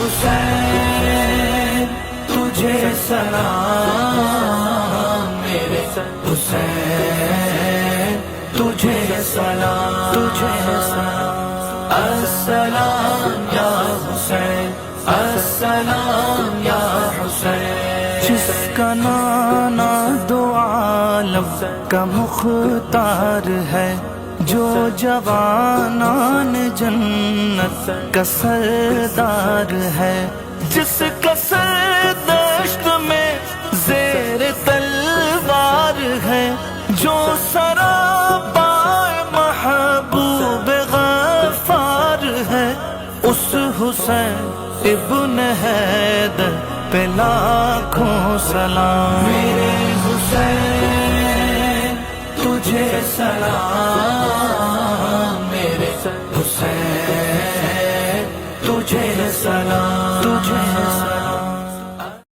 حسین، تجھے سلام، میرے حسین، تجھے سلام تجھے سلام۔ السلام یا حسین، السلام یا حسین۔ جس کا نانا دو عالم کا مختار ہے، جو جوانان جنت کا سردار ہے، جس کا دشت میں زیر تلوار ہے، جو سرا محبوب غفار ہے۔ اس حسین ابن حیدر پہ لاکھوں سلام۔ میرے حسین، تجھے سلام۔ میرے حسین تجھے سلام تجھے